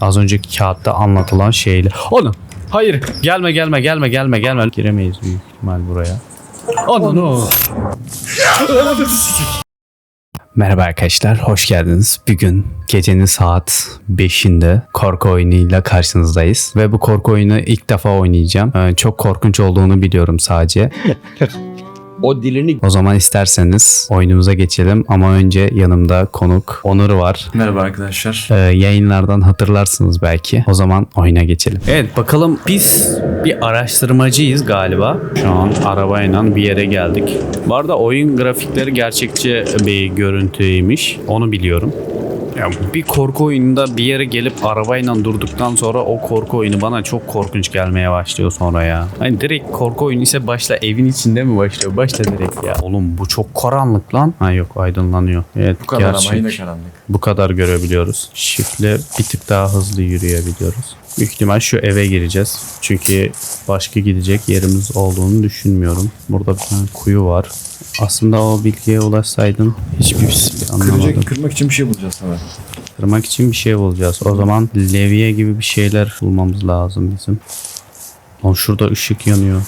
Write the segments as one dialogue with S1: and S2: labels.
S1: Az önceki kağıtta anlatılan şeyle. Onu. Hayır. Gelme gelme gelme gelme gelme. Giremeyiz büyük ihtimal buraya. Onu. Merhaba arkadaşlar, hoş geldiniz. Bugün gecenin saat 5'inde korku oyunuyla karşınızdayız. Ve bu korku oyunu ilk defa oynayacağım. Ee, çok korkunç olduğunu biliyorum sadece.
S2: O dilini...
S1: O zaman isterseniz oyunumuza geçelim. Ama önce yanımda konuk Onur var.
S3: Merhaba arkadaşlar.
S1: Ee, yayınlardan hatırlarsınız belki. O zaman oyuna geçelim. Evet bakalım biz bir araştırmacıyız galiba. Şu an arabayla bir yere geldik. Bu arada oyun grafikleri gerçekçi bir görüntüymüş. Onu biliyorum. Ya bir korku oyununda bir yere gelip arabayla durduktan sonra o korku oyunu bana çok korkunç gelmeye başlıyor sonra ya. Hani direkt korku oyunu ise başla evin içinde mi başlıyor? Başla direkt ya. Oğlum bu çok karanlık lan. Ha yok aydınlanıyor. Evet
S3: Bu kadar
S1: gerçek.
S3: ama yine karanlık.
S1: Bu kadar görebiliyoruz. Shift'le bir tık daha hızlı yürüyebiliyoruz. Büyük ihtimal şu eve gireceğiz. Çünkü başka gidecek yerimiz olduğunu düşünmüyorum. Burada bir tane kuyu var. Aslında o bilgiye ulaşsaydın hiçbir şey anlamadım.
S3: Kıracak, kırmak için bir şey bulacağız sana.
S1: Kırmak için bir şey bulacağız. O zaman levye gibi bir şeyler bulmamız lazım bizim. Lan şurada ışık yanıyor.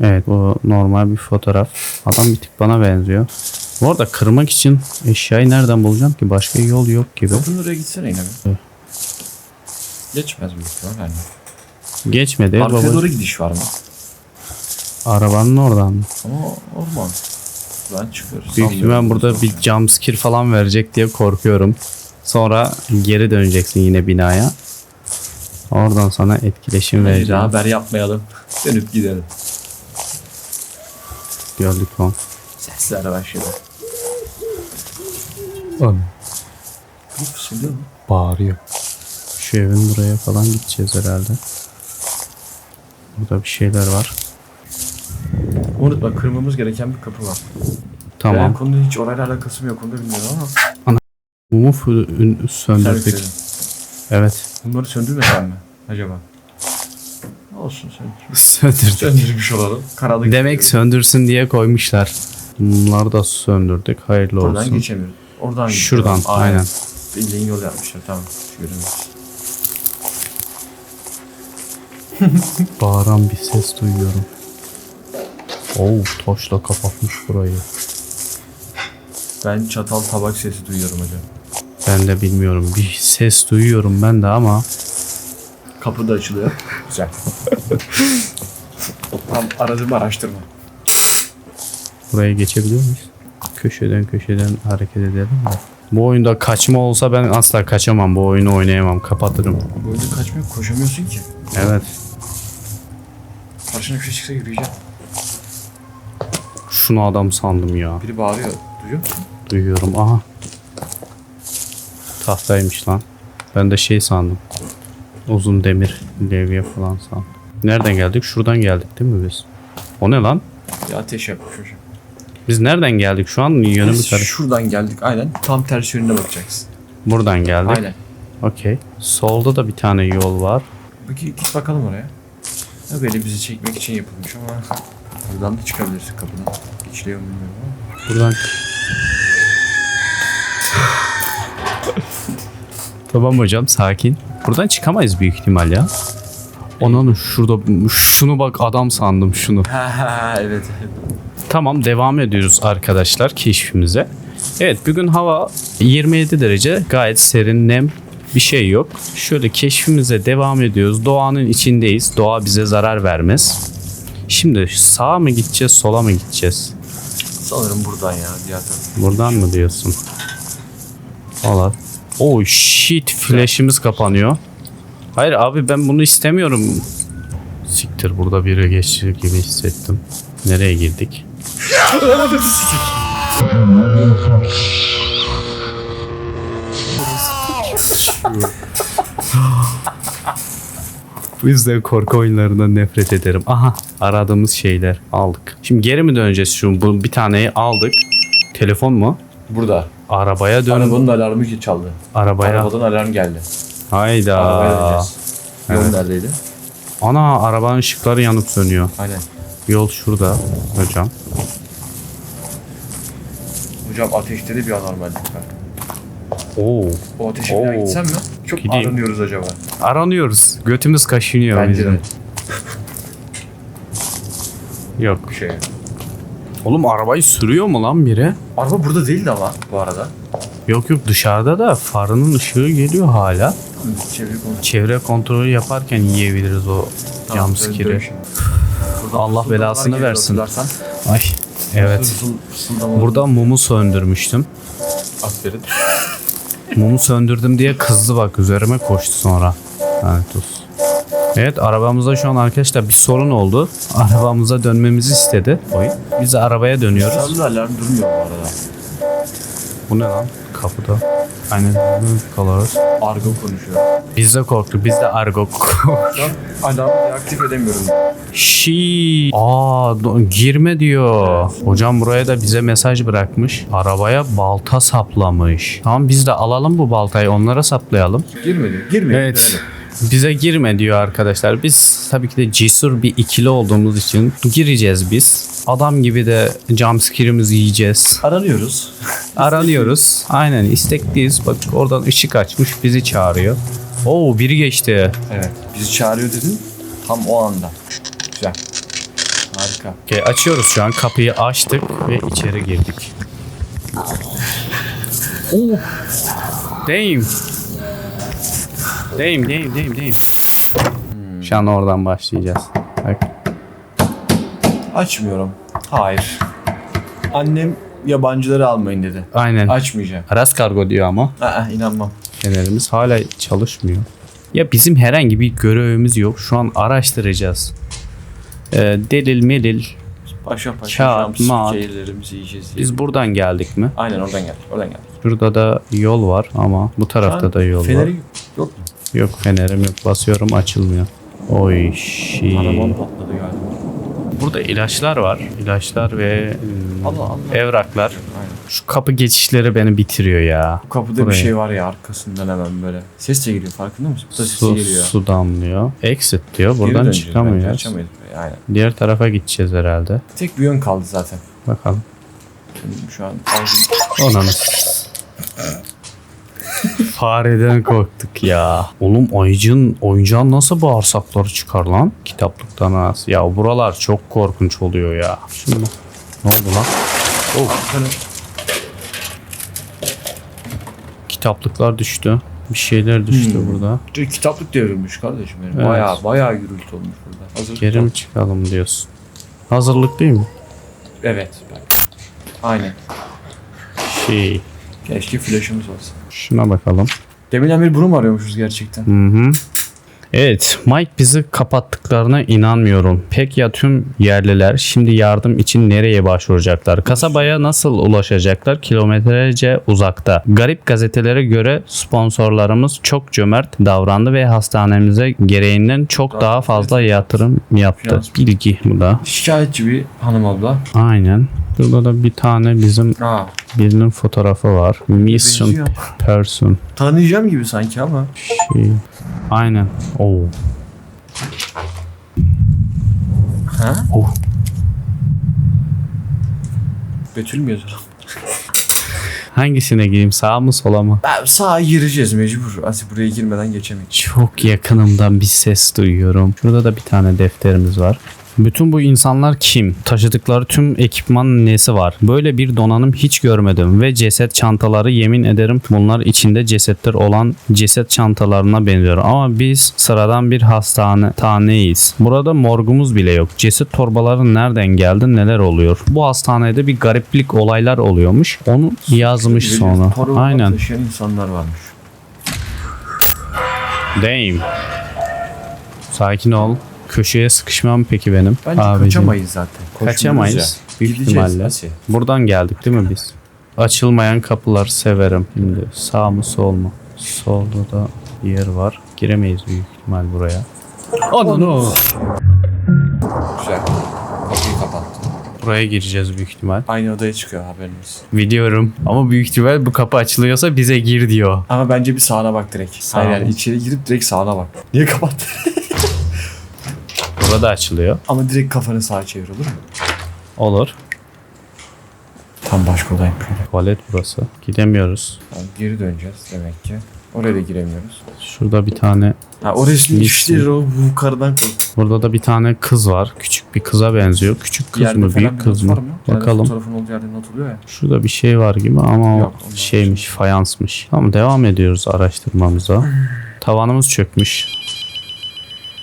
S1: Evet bu normal bir fotoğraf. Adam bir tık bana benziyor. Bu arada kırmak için eşyayı nereden bulacağım ki? Başka yol yok gibi.
S3: Kapının oraya gitsene yine bir. Geçmez büyük ihtimal yani.
S1: Geçmedi.
S3: Arkaya doğru gidiş var mı?
S1: Arabanın oradan. mı?
S3: Ama orman. Ben çıkıyoruz.
S1: Büyük ihtimal burada bir jumpscare falan verecek diye korkuyorum. Sonra geri döneceksin yine binaya. Oradan sana etkileşim
S3: daha
S1: vereceğim.
S3: haber yapmayalım. Dönüp gidelim.
S1: Gördük lan.
S3: Sesler başladı. Bu fısıldıyor mu?
S1: Bağırıyor. Şu evin buraya falan gideceğiz herhalde. Burada bir şeyler var.
S3: Unutma kırmamız gereken bir kapı var.
S1: Tamam.
S3: Ben konunun hiç orayla alakası mı yok onu da bilmiyorum ama.
S1: Mumu ün-
S3: Sen
S1: söndürdük. Evet.
S3: Bunları söndürmesen mi acaba? Olsun söndür.
S1: Söndürdük.
S3: Söndürmüş olalım. Karanlık.
S1: Demek söndürsün diye koymuşlar. Bunları da söndürdük. Hayırlı
S3: Buradan
S1: olsun.
S3: geçemiyoruz. Oradan
S1: Şuradan
S3: gidiyoruz.
S1: aynen.
S3: Bildiğin yol yapmışlar tamam. Görünüyor.
S1: Bağıran bir ses duyuyorum. Oo taşla kapatmış burayı.
S3: Ben çatal tabak sesi duyuyorum hocam.
S1: Ben de bilmiyorum. Bir ses duyuyorum ben de ama
S3: Kapı da açılıyor. Güzel. Tam aradığım araştırma.
S1: buraya geçebiliyor muyuz? Köşeden köşeden hareket edelim mi? Bu oyunda kaçma olsa ben asla kaçamam. Bu oyunu oynayamam. Kapatırım.
S3: Bu oyunda kaçmıyor, koşamıyorsun ki.
S1: Evet.
S3: Karşına bir şey çıksa yürüyeceğim.
S1: Şunu adam sandım ya.
S3: Biri bağırıyor. Duyuyor musun?
S1: Duyuyorum. Aha. Tahtaymış lan. Ben de şey sandım. Uzun demir levye falan sandım. Nereden geldik? Şuradan geldik değil mi biz? O ne lan?
S3: Ya ateş yapmış hocam.
S1: Biz nereden geldik? Şu an yönümü
S3: Biz
S1: karış.
S3: şuradan geldik aynen. Tam ters yönüne bakacaksın.
S1: Buradan geldik.
S3: Aynen.
S1: Okey. Solda da bir tane yol var.
S3: Peki git bakalım oraya. Ya böyle bizi çekmek için yapılmış ama buradan da çıkabilirsin kapıdan. Mu bilmiyorum ama.
S1: Buradan. tamam hocam sakin. Buradan çıkamayız büyük ihtimal ya. Onun şurada şunu bak adam sandım şunu.
S3: Evet.
S1: Tamam devam ediyoruz arkadaşlar keşfimize. Evet bugün hava 27 derece gayet serin nem bir şey yok. Şöyle keşfimize devam ediyoruz. Doğanın içindeyiz. Doğa bize zarar vermez. Şimdi sağa mı gideceğiz sola mı gideceğiz?
S3: Sanırım buradan ya diğer taraf.
S1: Buradan mı diyorsun? Valla. Oh shit flash'imiz kapanıyor. Hayır abi ben bunu istemiyorum. Siktir burada biri geçti gibi hissettim. Nereye girdik? Bu yüzden korku oyunlarından nefret ederim. Aha aradığımız şeyler aldık. Şimdi geri mi döneceğiz şu bu bir taneyi aldık. Telefon mu?
S3: Burada.
S1: Arabaya dön.
S3: Arabanın alarmı ki çaldı.
S1: Arabaya.
S3: Arabadan alarm geldi.
S1: Hayda.
S3: Arabaya döneceğiz. Yol
S1: Evet.
S3: neredeydi?
S1: Ana arabanın ışıkları yanıp sönüyor.
S3: Aynen.
S1: Yol şurada hocam.
S3: Hocam ateşte de bir anormallik var.
S1: Oo.
S3: O ateşe bir daha
S1: Oo.
S3: gitsen mi? Çok
S1: Gideyim.
S3: aranıyoruz acaba.
S1: Aranıyoruz. Götümüz kaşınıyor
S3: Bence
S1: bizim.
S3: de.
S1: Yok.
S3: Bir şey.
S1: Oğlum arabayı sürüyor mu lan biri?
S3: Araba burada değildi ama bu arada.
S1: Yok yok dışarıda da farının ışığı geliyor hala.
S3: Çevre konu.
S1: Çevre kontrolü yaparken yiyebiliriz o jumpscare'i. Allah belasını versin. Ay evet. Burada mumu söndürmüştüm.
S3: Aferin.
S1: Mumu söndürdüm diye kızdı bak üzerime koştu sonra. Evet olsun. Evet arabamızda şu an arkadaşlar bir sorun oldu. Arabamıza dönmemizi istedi. Oy. Biz de arabaya dönüyoruz.
S3: Alarm durmuyor bu arada.
S1: Bu ne lan? Kapıda. Aynen. Kalıyoruz.
S3: Argo konuşuyor.
S1: Biz de korktuk. Biz de argo
S3: an alarmı deaktif edemiyorum.
S1: Şii. Aa girme diyor. Hocam buraya da bize mesaj bırakmış. Arabaya balta saplamış. Tamam biz de alalım bu baltayı onlara saplayalım.
S3: Girmedi. Girmedi.
S1: Evet. Bize girme diyor arkadaşlar. Biz tabii ki de cesur bir ikili olduğumuz için gireceğiz biz. Adam gibi de jumpscare'ımızı yiyeceğiz.
S3: Aranıyoruz.
S1: Aranıyoruz. Aynen istekliyiz. Bak oradan ışık açmış bizi çağırıyor. Oo biri geçti.
S3: Evet. Bizi çağırıyor dedin. Tam o anda. Güzel. Harika.
S1: Okey, açıyoruz şu an. Kapıyı açtık ve içeri girdik. Oh. Damn. Damn, damn, damn, damn. Şu an oradan başlayacağız. Bak.
S3: Açmıyorum. Hayır. Annem yabancıları almayın dedi.
S1: Aynen.
S3: Açmayacağım.
S1: Aras kargo diyor ama.
S3: Aa, inanmam.
S1: Fenerimiz hala çalışmıyor. Ya bizim herhangi bir görevimiz yok. Şu an araştıracağız. Ee, delil melil.
S3: Paşa paşa
S1: Kağıt,
S3: şams şeylerimizi yiyeceğiz diye.
S1: Biz buradan geldik mi?
S3: Aynen oradan geldik. Oradan geldik.
S1: Şurada da yol var ama bu tarafta da yol var.
S3: Feneri yok mu?
S1: Yok fenerim yok. Basıyorum açılmıyor. Oy şi.
S3: Arabam patladı galiba.
S1: Burada ilaçlar var. İlaçlar ve hmm,
S3: Allah Allah.
S1: evraklar.
S3: Aynen.
S1: Şu kapı geçişleri beni bitiriyor ya.
S3: Bu kapıda
S1: Buraya.
S3: bir şey var ya arkasından hemen böyle. Ses de geliyor farkında mısın? Bu da sesi
S1: Su,
S3: geliyor.
S1: su damlıyor. Exit diyor. Buradan
S3: döneceğiz bence,
S1: çıkamıyoruz.
S3: Açamayız burayı aynen.
S1: Diğer tarafa gideceğiz herhalde.
S3: Tek bir yön kaldı zaten.
S1: Bakalım.
S3: Şu an ağzım
S1: Onanı. Fareden korktuk ya. Oğlum oyuncağın, oyuncağın nasıl bağırsakları çıkar lan? Kitaplıktan az. Ya buralar çok korkunç oluyor ya. Şimdi ne oldu lan? Oh. Kitaplıklar düştü. Bir şeyler düştü
S3: Hmm.
S1: burada.
S3: Kitaplık devrilmiş kardeşim benim.
S1: Evet.
S3: Bayağı bayağı gürültü olmuş burada. Hazır
S1: Geri mi çıkalım diyorsun? Hazırlık değil mi?
S3: Evet. Aynen.
S1: Şey.
S3: Keşke flash'ımız olsa.
S1: Şuna bakalım.
S3: Deminden beri bunu mu arıyormuşuz gerçekten?
S1: Hı hı. Evet, Mike bizi kapattıklarına inanmıyorum. Pek ya tüm yerliler şimdi yardım için nereye başvuracaklar? Kasabaya nasıl ulaşacaklar? Kilometrelerce uzakta. Garip gazetelere göre sponsorlarımız çok cömert davrandı ve hastanemize gereğinden çok
S3: Daha
S1: daha fazla yatırım yaptı. Bilgi bu da.
S3: Şikayetçi bir hanım abla.
S1: Aynen. Burada da bir tane bizim
S3: Aa,
S1: birinin fotoğrafı var. Mission
S3: benziyor.
S1: person.
S3: Tanıyacağım gibi sanki ama.
S1: Şey. Aynen. Oo.
S3: Ha?
S1: Oh.
S3: Betül mü yazalım?
S1: Hangisine gireyim? Sağa mı sola mı?
S3: Ben sağa gireceğiz mecbur. Asi buraya girmeden geçemeyiz.
S1: Çok yakınımdan bir ses duyuyorum. Şurada da bir tane defterimiz var. Bütün bu insanlar kim? Taşıdıkları tüm ekipman nesi var? Böyle bir donanım hiç görmedim ve ceset çantaları yemin ederim bunlar içinde cesetler olan ceset çantalarına benziyor. Ama biz sıradan bir hastane taneyiz. Burada morgumuz bile yok. Ceset torbaları nereden geldi neler oluyor? Bu hastanede bir gariplik olaylar oluyormuş. Onu yazmış sonra.
S3: Torbalar
S1: Aynen.
S3: taşıyan insanlar varmış.
S1: Damn. Sakin ol. Köşeye sıkışmam peki benim.
S3: Bence
S1: Abicim.
S3: kaçamayız zaten. Koşmuyoruz
S1: Kaçamayız.
S3: ya.
S1: Büyük
S3: Gideceğiz
S1: ihtimalle.
S3: Asi.
S1: Buradan geldik değil mi biz? Açılmayan kapılar severim. Şimdi sağ mı sol mu? Solda da yer var. Giremeyiz büyük ihtimal buraya. Ananı.
S3: Güzel. Kapıyı kapattı.
S1: Buraya gireceğiz büyük ihtimal.
S3: Aynı odaya çıkıyor haberiniz.
S1: Biliyorum. Ama büyük ihtimal bu kapı açılıyorsa bize gir diyor.
S3: Ama bence bir sağına bak direkt.
S1: Sağ
S3: Aynen
S1: mı?
S3: içeri girip direkt sağına bak. Niye kapattı?
S1: Burada açılıyor.
S3: Ama direkt kafanı sağa çevir olur mu?
S1: Olur.
S3: Tam başka odayım.
S1: Tuvalet burası. Gidemiyoruz.
S3: Tamam, geri döneceğiz demek ki. Oraya da giremiyoruz.
S1: Şurada bir tane
S3: Ha o resmi
S1: Mis
S3: işleri o yukarıdan kork.
S1: burada da bir tane kız var. Küçük bir kıza benziyor. Küçük kız
S3: Yerde
S1: mı
S3: falan
S1: büyük
S3: bir
S1: kız
S3: not var
S1: mı?
S3: Yani
S1: Bakalım.
S3: fotoğrafın olduğu yerde not oluyor ya.
S1: Şurada bir şey var gibi ama o
S3: Yok, ondan
S1: şeymiş fayansmış. Tamam devam ediyoruz araştırmamıza. Tavanımız çökmüş.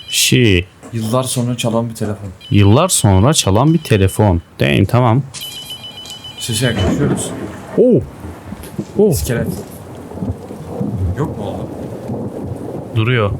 S1: Şi.
S3: Yıllar sonra çalan bir telefon.
S1: Yıllar sonra çalan bir telefon. Değil tamam.
S3: Sese yaklaşıyoruz.
S1: Oo. Oo.
S3: İskelet. Yok mu oldu?
S1: Duruyor.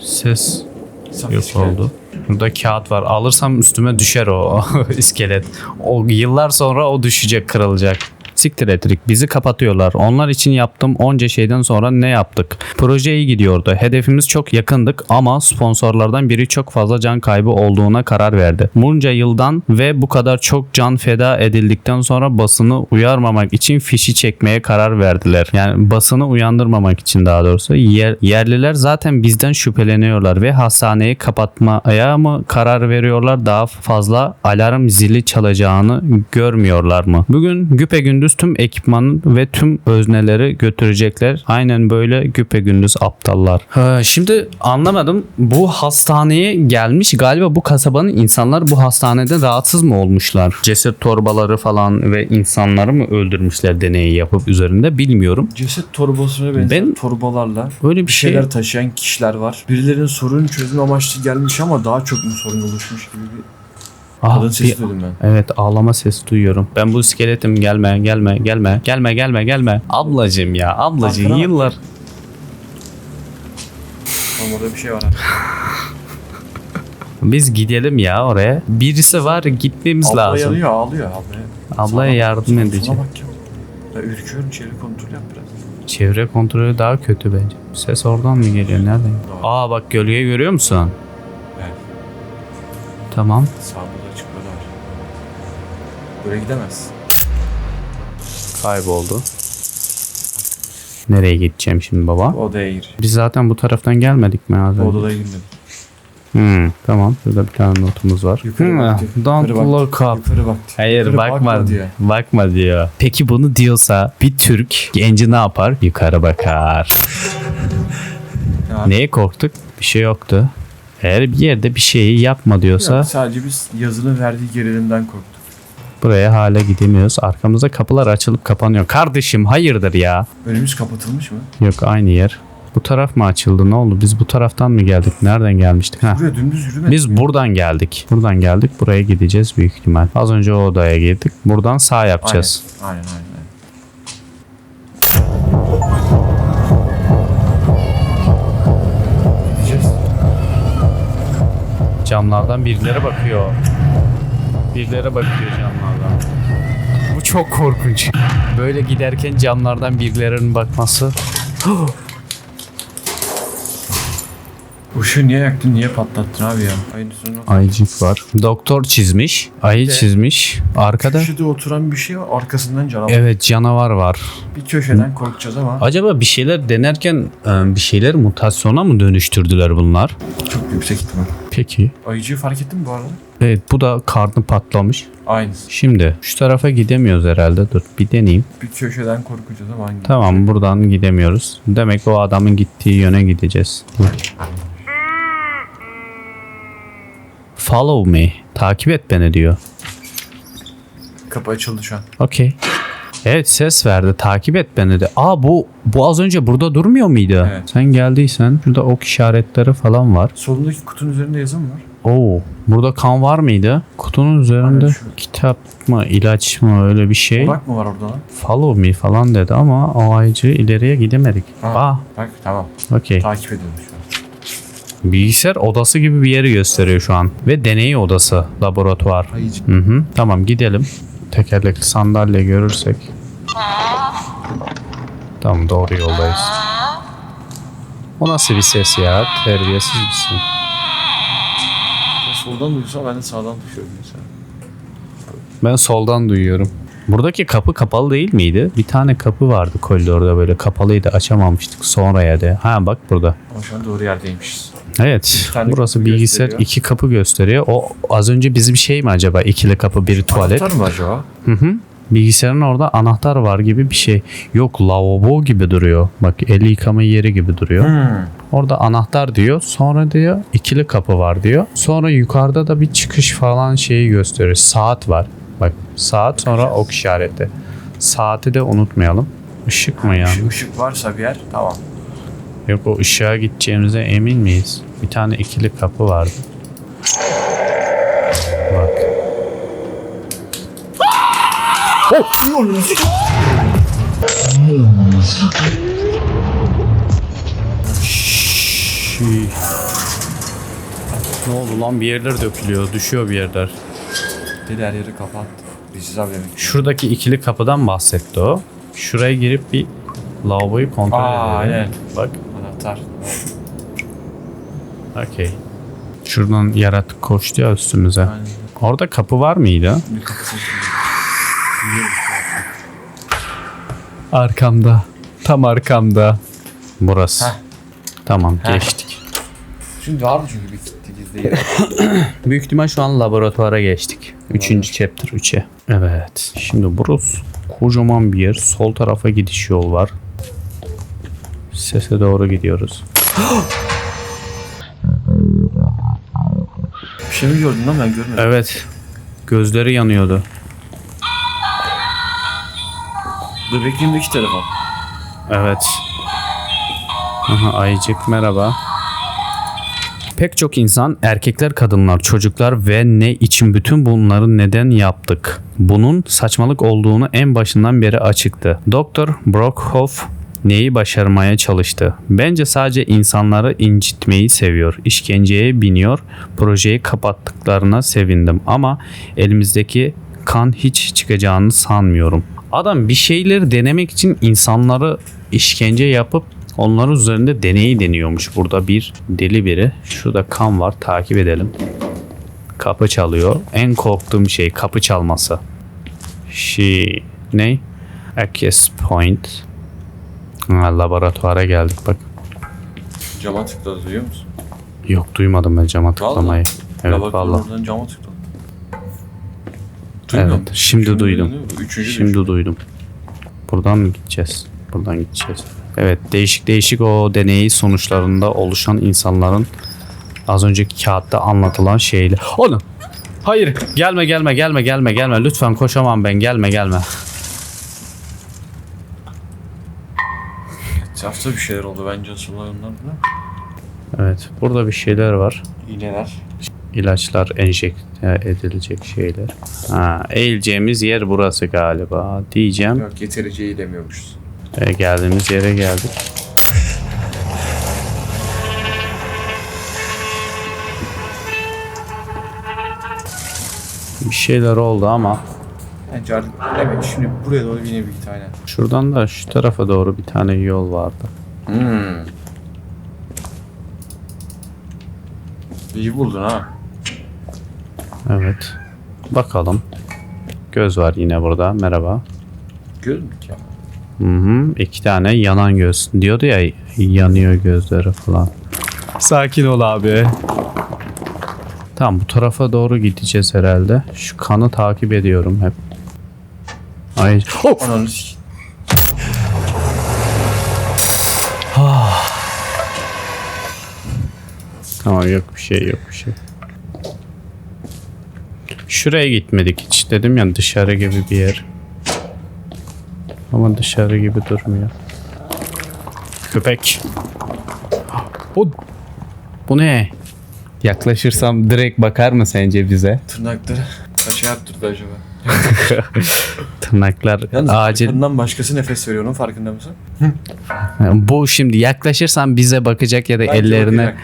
S1: Ses
S3: Saf
S1: yok
S3: iskelet.
S1: oldu. Burada kağıt var. Alırsam üstüme düşer o iskelet. O yıllar sonra o düşecek, kırılacak. Siktir etrik. Bizi kapatıyorlar. Onlar için yaptığım onca şeyden sonra ne yaptık? Proje iyi gidiyordu. Hedefimiz çok yakındık ama sponsorlardan biri çok fazla can kaybı olduğuna karar verdi. Bunca yıldan ve bu kadar çok can feda edildikten sonra basını uyarmamak için fişi çekmeye karar verdiler. Yani basını uyandırmamak için daha doğrusu. Yer, yerliler zaten bizden şüpheleniyorlar ve hastaneyi kapatmaya mı karar veriyorlar daha fazla alarm zili çalacağını görmüyorlar mı? Bugün güpe gündüz tüm ekipmanın ve tüm özneleri götürecekler. Aynen böyle güpe gündüz aptallar. Ha, şimdi anlamadım. Bu hastaneye gelmiş galiba bu kasabanın insanlar bu hastanede rahatsız mı olmuşlar? Ceset torbaları falan ve insanları mı öldürmüşler deneyi yapıp üzerinde bilmiyorum.
S3: Ceset torbasına benzer
S1: Ben-
S3: torbalarla
S1: Böyle bir
S3: bir
S1: şey
S3: şeyler taşıyan kişiler var. Birilerinin sorun çözme amaçlı gelmiş ama daha çok mu sorun oluşmuş gibi bir
S1: Ah,
S3: kadın sesi
S1: bir-
S3: duydum ben.
S1: Evet ağlama sesi duyuyorum. Ben bu iskeletim gelme gelme gelme gelme gelme gelme. Ablacım ya ablacım
S3: Arkana bak.
S1: yıllar.
S3: Ama orada bir şey var.
S1: Biz gidelim ya oraya. Birisi var gitmemiz
S3: Abla
S1: lazım.
S3: yanıyor ağlıyor ablaya.
S1: Ablaya yardım
S3: Sana
S1: edeceğim.
S3: bak ya. Ben ürküyorum çevre kontrol yap biraz.
S1: Çevre kontrolü daha kötü bence. Ses oradan mı geliyor? Nereden? Aa bak gölge görüyor musun?
S3: Evet.
S1: Tamam.
S3: Açıkları var. Böyle gidemez.
S1: Kayboldu. Nereye gideceğim şimdi baba?
S3: Bu odaya gir.
S1: Biz zaten bu taraftan gelmedik mi az
S3: Bu
S1: önce?
S3: odaya girmedim.
S1: Hmm, tamam. Şurada bir tane notumuz var.
S3: Yukarı
S1: Hmm,
S3: bak diyor.
S1: Don't
S3: Yukarı bak.
S1: look up.
S3: Yukarı bak.
S1: Hayır
S3: Yukarı
S1: bakma,
S3: diyor.
S1: bakma diyor. Peki bunu diyorsa bir Türk genci ne yapar? Yukarı bakar.
S3: Ya.
S1: Neye korktuk? Bir şey yoktu. Eğer bir yerde bir şeyi yapma diyorsa
S3: Yok, sadece biz yazının verdiği gerilimden korktuk.
S1: Buraya hala gidemiyoruz. Arkamızda kapılar açılıp kapanıyor. Kardeşim hayırdır ya?
S3: Önümüz kapatılmış mı?
S1: Yok aynı yer. Bu taraf mı açıldı? Ne oldu? Biz bu taraftan mı geldik? Nereden gelmiştik? Heh.
S3: Buraya dümdüz yürümedik.
S1: Biz buradan geldik. Buradan geldik. Buraya gideceğiz büyük ihtimal. Az önce o odaya girdik. Buradan sağ yapacağız.
S3: Aynen aynen. aynen. Gideceğiz.
S1: Camlardan birileri bakıyor. Birileri bakıyor camlardan. Bu çok korkunç. Böyle giderken camlardan birilerinin bakması.
S3: Işığı niye yaktın, niye patlattın abi ya? Aynısını
S1: Ayıcık var. Doktor çizmiş. Ayı
S3: de-
S1: çizmiş. Arkada.
S3: Köşede oturan bir şey var, arkasından canavar.
S1: Evet canavar var.
S3: Bir köşeden korkacağız ama
S1: Acaba bir şeyler denerken e, bir şeyler mutasyona mı dönüştürdüler bunlar?
S3: çok yüksek ihtimal.
S1: Peki.
S3: Ayıcığı fark ettin mi bu arada?
S1: Evet bu da karnı patlamış.
S3: Aynısı.
S1: Şimdi şu tarafa gidemiyoruz herhalde. Dur bir deneyeyim.
S3: Bir köşeden korkacağız ama hangi?
S1: Tamam buradan gidemiyoruz. Demek o adamın gittiği yöne gideceğiz. Follow me. Takip et beni diyor.
S3: Kapı açıldı şu an.
S1: Okey. Evet ses verdi. Takip et beni de. Aa bu bu az önce burada durmuyor muydu?
S3: Evet.
S1: Sen geldiysen şurada ok işaretleri falan var.
S3: Solundaki kutunun üzerinde yazı mı var?
S1: Oo, burada kan var mıydı? Kutunun üzerinde
S3: Aynen
S1: kitap mı, ilaç mı öyle bir şey.
S3: Odak mı var orada?
S1: Follow me falan dedi ama o ayıcı ileriye gidemedik.
S3: Ha.
S1: Aa,
S3: Bak tamam.
S1: okey.
S3: Takip ediyorum şu an.
S1: Bilgisayar odası gibi bir yeri gösteriyor şu an. Ve deney odası, laboratuvar.
S3: Ayıcı.
S1: Hı hı. Tamam gidelim. Tekerlekli sandalye görürsek. Tamam doğru yoldayız. O nasıl bir ses ya? Terbiyesiz misin?
S3: Sen soldan duysa ben de sağdan duyuyorum mesela.
S1: Ben soldan duyuyorum. Buradaki kapı kapalı değil miydi? Bir tane kapı vardı koridorda böyle kapalıydı açamamıştık sonraya da. Ha bak burada.
S3: Ama şu an doğru yerdeymişiz.
S1: Evet
S3: tane
S1: burası bilgisayar
S3: gösteriyor.
S1: iki kapı gösteriyor. O az önce bizim şey mi acaba ikili kapı biri tuvalet.
S3: Anahtar mı acaba?
S1: Hı hı. Bilgisayarın orada anahtar var gibi bir şey. Yok lavabo gibi duruyor. Bak el yıkama yeri gibi duruyor.
S3: Hmm.
S1: Orada anahtar diyor. Sonra diyor ikili kapı var diyor. Sonra yukarıda da bir çıkış falan şeyi gösteriyor. Saat var. Bak saat sonra ok işareti. Saati de unutmayalım. Işık mı ya?
S3: Işık, ışık varsa bir yer tamam.
S1: Yok o ışığa gideceğimize emin miyiz? Bir tane ikili kapı vardı. Bak. Ne oldu lan bir yerler dökülüyor, düşüyor bir yerler.
S3: Deli her yeri kapattı. Biziz abi.
S1: Şuradaki ikili kapıdan bahsetti o. Şuraya girip bir lavaboyu kontrol
S3: Aa,
S1: edelim.
S3: aynen.
S1: Bak.
S3: Anahtar.
S1: Okey. Şuradan yaratık koştu ya üstümüze.
S3: Aynen.
S1: Orada kapı var mıydı?
S3: Bir kapısı
S1: Arkamda. Tam arkamda. Burası.
S3: Heh.
S1: Tamam
S3: Heh.
S1: geçtik.
S3: Şimdi vardı çünkü bir gizli yeri.
S1: Büyük ihtimal şu an laboratuvara geçtik. Üçüncü chapter 3'e. Evet. Şimdi burası kocaman bir yer. Sol tarafa gidiş yol var. Sese doğru gidiyoruz.
S3: bir şey mi gördün lan ben görmedim.
S1: Evet. Gözleri yanıyordu.
S3: Böbrekliğimdeki telefon.
S1: Evet. Aha, ayıcık merhaba. Pek çok insan, erkekler, kadınlar, çocuklar ve ne için bütün bunları neden yaptık? Bunun saçmalık olduğunu en başından beri açıktı. Doktor Brockhoff neyi başarmaya çalıştı? Bence sadece insanları incitmeyi seviyor. İşkenceye biniyor. Projeyi kapattıklarına sevindim ama elimizdeki kan hiç çıkacağını sanmıyorum. Adam bir şeyleri denemek için insanları işkence yapıp onların üzerinde deneyi deniyormuş. Burada bir deli biri. Şurada kan var. Takip edelim. Kapı çalıyor. En korktuğum şey kapı çalması. She ne? Access point. Ha, laboratuvara geldik bak.
S3: Cama tıkladı duyuyor musun?
S1: Yok duymadım ben cama tıklamayı. Evet
S3: Laboratuvarın
S1: valla.
S3: oradan cama tıkladı.
S1: Evet,
S3: musun?
S1: şimdi duydum.
S3: Üçüncü
S1: Şimdi
S3: düştü.
S1: duydum. Buradan mı gideceğiz? Buradan gideceğiz. Evet değişik değişik o deneyi sonuçlarında oluşan insanların az önceki kağıtta anlatılan şeyler. Onu. Hayır gelme gelme gelme gelme gelme lütfen koşamam ben gelme gelme.
S3: Etrafta bir şeyler oldu bence sularından da.
S1: Evet burada bir şeyler var.
S3: İğneler.
S1: İlaçlar enjekte edilecek şeyler. Ha, eğileceğimiz yer burası galiba diyeceğim.
S3: Yok yeterince eğilemiyormuşuz.
S1: E, geldiğimiz yere geldik. Bir şeyler oldu ama
S3: Bence artık evet şimdi buraya doğru yine bir tane.
S1: şuradan da şu tarafa doğru bir tane yol vardı.
S3: Hmm. İyi buldun ha.
S1: Evet. Bakalım. Göz var yine burada. Merhaba.
S3: Göz mü ya?
S1: Hı hı. İki tane yanan göz. Diyordu ya yanıyor gözleri falan. Sakin ol abi. Tamam bu tarafa doğru gideceğiz herhalde. Şu kanı takip ediyorum hep. Ay. Oh!
S3: Ananı sik.
S1: Tamam yok bir şey yok bir şey. Şuraya gitmedik hiç dedim ya dışarı gibi bir yer. Ama dışarı gibi durmuyor. Köpek. O bu ne? Yaklaşırsam direkt bakar mı sence bize?
S3: Tırnakları kaça yaptırdı acaba?
S1: Tırnaklar
S3: Yalnız
S1: acil.
S3: arkandan başkası nefes veriyor onun farkında mısın?
S1: Bu şimdi yaklaşırsan bize bakacak ya da
S3: Bence
S1: ellerini
S3: bakacak.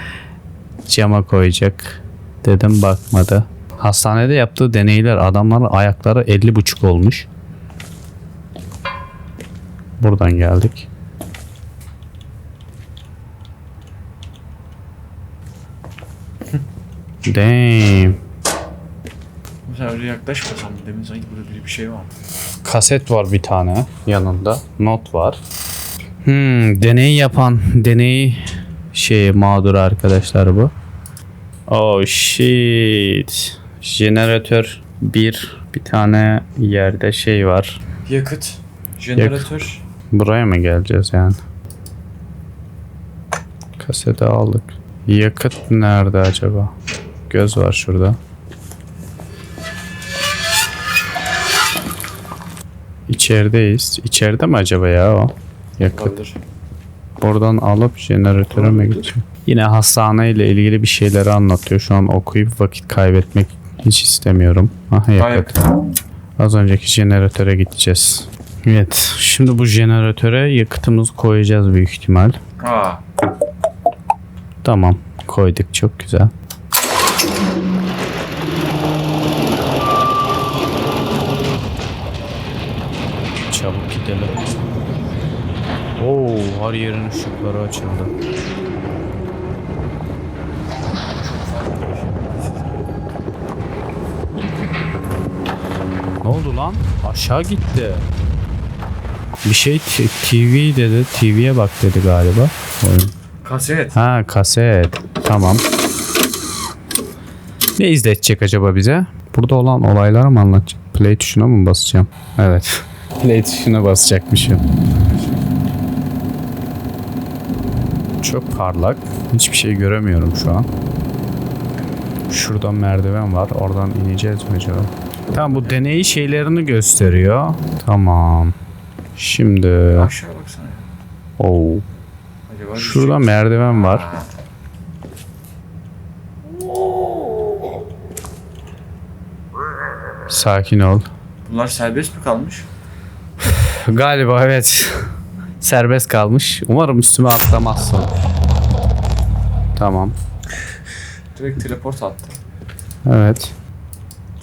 S1: cama koyacak. Dedim bakmadı. Hastanede yaptığı deneyler adamların ayakları 50 buçuk olmuş. Buradan geldik. Damn.
S3: Mesela öyle yaklaşmasam demin sanki burada bir, bir şey var.
S1: Kaset var bir tane yanında. Not var. Hmm, deney yapan, deney şey mağdur arkadaşlar bu. Oh shit. Jeneratör 1 Bir tane yerde şey var.
S3: Yakıt. Jeneratör.
S1: Buraya mı geleceğiz yani? Kasete aldık. Yakıt nerede acaba? Göz var şurada. İçerideyiz. İçeride mi acaba ya o? Yakıt.
S3: Olabilir.
S1: Buradan alıp jeneratöre mi gideceğim? Yine hastane ile ilgili bir şeyleri anlatıyor. Şu an okuyup vakit kaybetmek hiç istemiyorum. Aha yakıt. Az önceki jeneratöre gideceğiz. Evet. Şimdi bu jeneratöre yakıtımızı koyacağız büyük ihtimal.
S3: Aa.
S1: Tamam. Koyduk. Çok güzel. Çabuk gidelim. Oo, her yerin ışıkları açıldı. Ne oldu lan? Aşağı gitti. Bir şey TV dedi. TV'ye bak dedi galiba. Oyun.
S3: Kaset.
S1: Ha kaset. Tamam. Ne izletecek acaba bize? Burada olan olayları mı anlatacak? Play tuşuna mı basacağım? Evet. Play tuşuna basacakmışım. Çok parlak. Hiçbir şey göremiyorum şu an. Şuradan merdiven var. Oradan ineceğiz mi acaba? Tamam bu deney şeylerini gösteriyor. Tamam. Şimdi...
S3: Aşağı baksana.
S1: Oo.
S3: Acaba
S1: Şurada merdiven var. Sakin ol.
S3: Bunlar serbest mi kalmış?
S1: Galiba evet. Serbest kalmış. Umarım üstüme atlamazsın. Tamam.
S3: Direkt teleport attı.
S1: Evet.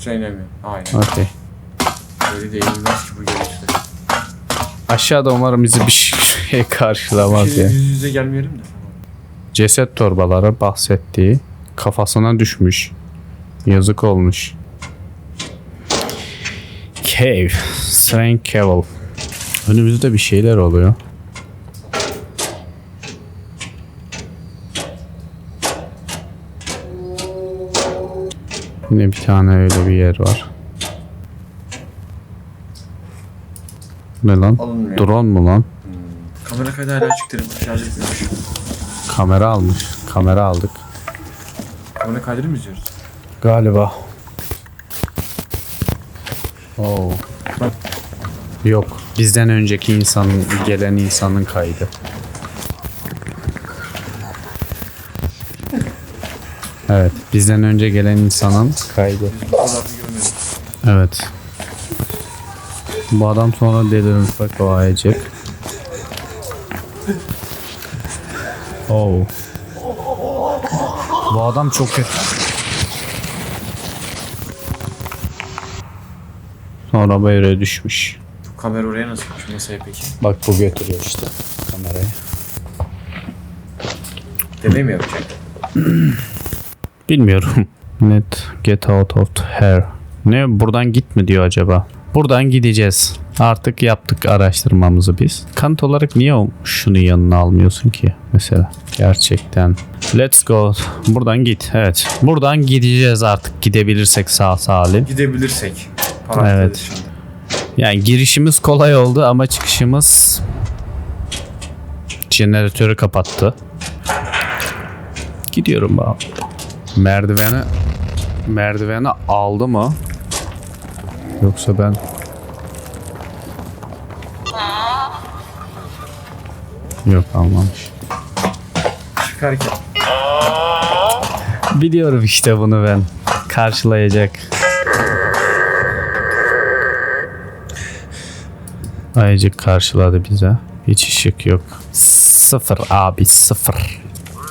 S3: Söylemiyor. Aynen.
S1: Okey.
S3: Öyle değilmez ki bu görüntüde.
S1: Aşağıda umarım bizi bir şey karşılamaz
S3: Şimdi
S1: ya.
S3: yüz yüze gelmeyelim de.
S1: Ceset torbaları bahsettiği kafasına düşmüş. Yazık olmuş. Cave. Strange Cave. Önümüzde bir şeyler oluyor. Yine bir tane öyle bir yer var. Ne lan?
S3: Alınmıyor.
S1: Drone mu lan?
S3: Kamera kaydı hala açık şarj etmiyormuş.
S1: Kamera almış. Kamera aldık.
S3: Kamera kaydını mı izliyoruz?
S1: Galiba. Oo. Yok. Bizden önceki insanın, gelen insanın kaydı. Evet. Bizden önce gelen insanın kaydı. Evet. Bu adam sonra delirmiş bak o ayacak. Oh. Bu adam çok kötü. Sonra böyle düşmüş.
S3: Bu kamera oraya nasıl gitmiş masaya peki?
S1: Bak bu götürüyor işte kamerayı.
S3: Deney mi yapacak?
S1: Bilmiyorum. Net get out of here. Ne buradan git mi diyor acaba? Buradan gideceğiz. Artık yaptık araştırmamızı biz. Kanıt olarak niye o- şunu yanına almıyorsun ki mesela? Gerçekten. Let's go. Buradan git. Evet. Buradan gideceğiz artık. Gidebilirsek sağ salim.
S3: Gidebilirsek. Parantez
S1: Evet. Yani girişimiz kolay oldu ama çıkışımız jeneratörü kapattı. Gidiyorum bak. Merdiveni merdiveni aldı mı? Yoksa ben Yok almamış.
S3: Çıkarken.
S1: Biliyorum işte bunu ben. Karşılayacak. Ayıcık karşıladı bize. Hiç ışık yok. Sıfır abi sıfır.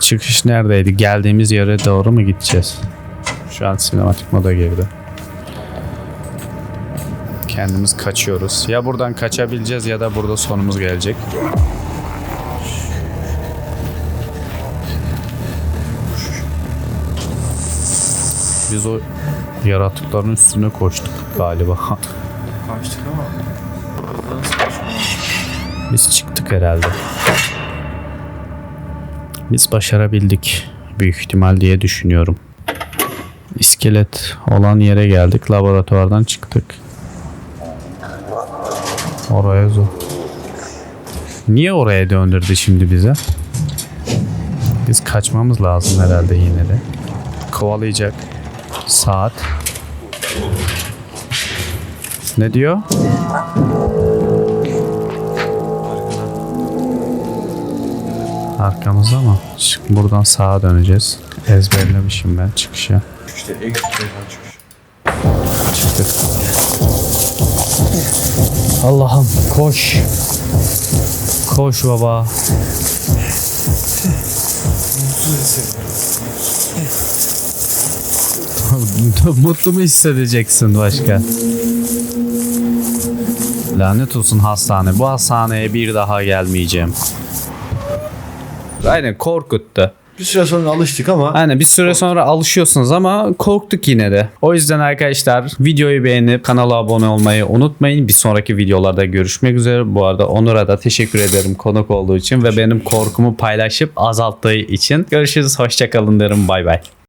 S1: Çıkış neredeydi? Geldiğimiz yere doğru mu gideceğiz? Şu an sinematik moda girdi. Kendimiz kaçıyoruz. Ya buradan kaçabileceğiz ya da burada sonumuz gelecek. Biz o yaratıkların üstüne koştuk galiba.
S3: Kaçtık ama.
S1: Biz çıktık herhalde. Biz başarabildik büyük ihtimal diye düşünüyorum. iskelet olan yere geldik. Laboratuvardan çıktık. Oraya zor. Niye oraya döndürdü şimdi bize? Biz kaçmamız lazım herhalde yine de. Kovalayacak. Saat. Ne diyor? Arkamızda mı? Çık buradan sağa döneceğiz. Ezberlemişim ben çıkışı.
S3: İşte yerden çıkış.
S1: Çıktık. Allah'ım koş. Koş baba. Mutlu mu hissedeceksin başka? Lanet olsun hastane. Bu hastaneye bir daha gelmeyeceğim. Aynen korkuttu.
S3: Bir süre sonra alıştık ama
S1: Aynen bir süre sonra alışıyorsunuz ama korktuk yine de. O yüzden arkadaşlar videoyu beğenip kanala abone olmayı unutmayın. Bir sonraki videolarda görüşmek üzere. Bu arada Onur'a da teşekkür ederim konuk olduğu için ve benim korkumu paylaşıp azalttığı için. Görüşürüz. Hoşçakalın derim. Bay bay.